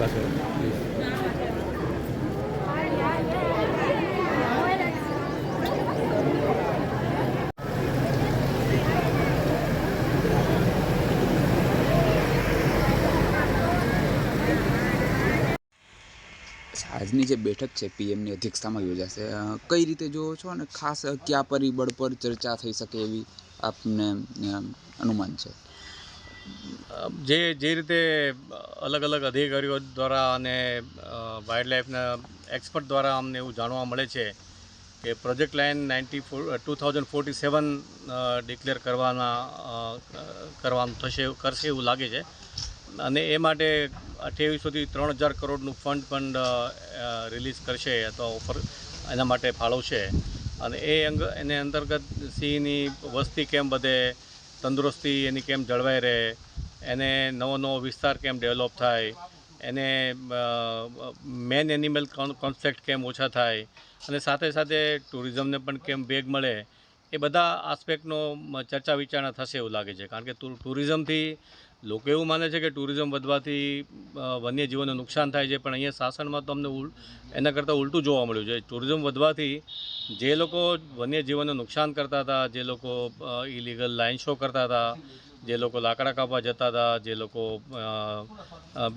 પાછળ. આજની જે બેઠક છે પીએમની અધ્યક્ષતામાં યોજાશે. કઈ રીતે જોવો છો અને ખાસ કયા પરિબળ પર ચર્ચા થઈ શકે એવી આપને અનુમાન છે? જે જે રીતે અલગ અલગ અધિકારીઓ દ્વારા અને વાઇલ્ડ લાઈફના એક્સપર્ટ દ્વારા અમને એવું જાણવા મળે છે કે project line ninety four two thousand forty seven declare કરવાના કરવાનું થશે, કરશે એવું લાગે છે. અને એ માટે અઠ્યાવીસોથી ત્રણ હજાર કરોડનું ફંડ પણ રિલીઝ કરશે અથવા ઓફર એના માટે ફાળવશે. અને એ અંગ, એને અંતર્ગત સિંહની વસ્તી કેમ વધે તંદુરસ્તી એની કેમ જળવાઈ રહે, એને નવો નવો વિસ્તાર કેમ ડેવલપ થાય, એને મેન એનિમલ કોન્સેપ્ટ કેમ ઓછા થાય, અને સાથે સાથે ટુરિઝમને પણ કેમ વેગ મળે એ બધા આસ્પેક્ટનો ચર્ચા વિચારણા થશે એવું લાગે છે. કારણ કે ટુરિઝમથી લોકો એવું માને છે કે ટુરિઝમ વધવાથી વન્યજીવોને નુકસાન થાય છે. પણ અહીંયા શાસનમાં તો અમને એના કરતાં ઉલટું જોવા મળ્યું છે. ટુરિઝમ વધવાથી જે લોકો વન્યજીવોને નુકસાન કરતા હતા, જે લોકો ઇલીગલ લાઇન શો કરતા હતા જે લોકો લાકડા કાપવા જતા હતા, જે લોકો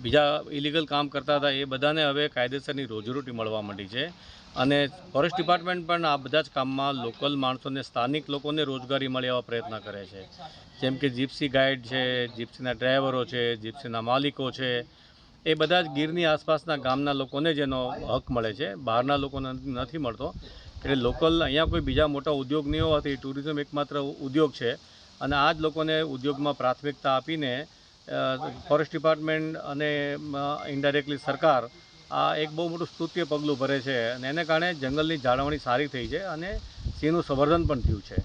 બીજા ઇલીગલ કામ કરતા હતા, એ બધાને હવે કાયદેસરની રોજીરોટી મળવા માંડી છે. અને ફોરેસ્ટ ડિપાર્ટમેન્ટ પણ આ બધા જ કામમાં લોકલ માણસોને, સ્થાનિક લોકોને રોજગારી મળે એવા પ્રયત્ન કરે છે. જેમ કે જીપ્સી ગાઈડ છે જીપ્સીના ડ્રાઈવરો છે જીપ્સીના માલિકો છે. એ બધા જ ગીરની આસપાસના ગામના લોકોને જ એનો હક મળે છે. બહારના લોકોને નથી મળતો. એટલે લોકલ અહીંયા કોઈ બીજા મોટા ઉદ્યોગ નહીં હોવાથી ટુરિઝમ એકમાત્ર ઉદ્યોગ છે. અને આ જ લોકોને ઉદ્યોગમાં પ્રાથમિકતા આપીને ફોરેસ્ટ ડિપાર્ટમેન્ટ અને ઇન્ડાયરેક્ટલી સરકાર આ એક બહુ મોટું સ્તુત્ય પગલું ભરે છે અને એને કારણે જંગલની જાળવણી સારી થઈ છે અને સિંહનું સંવર્ધન પણ થયું છે.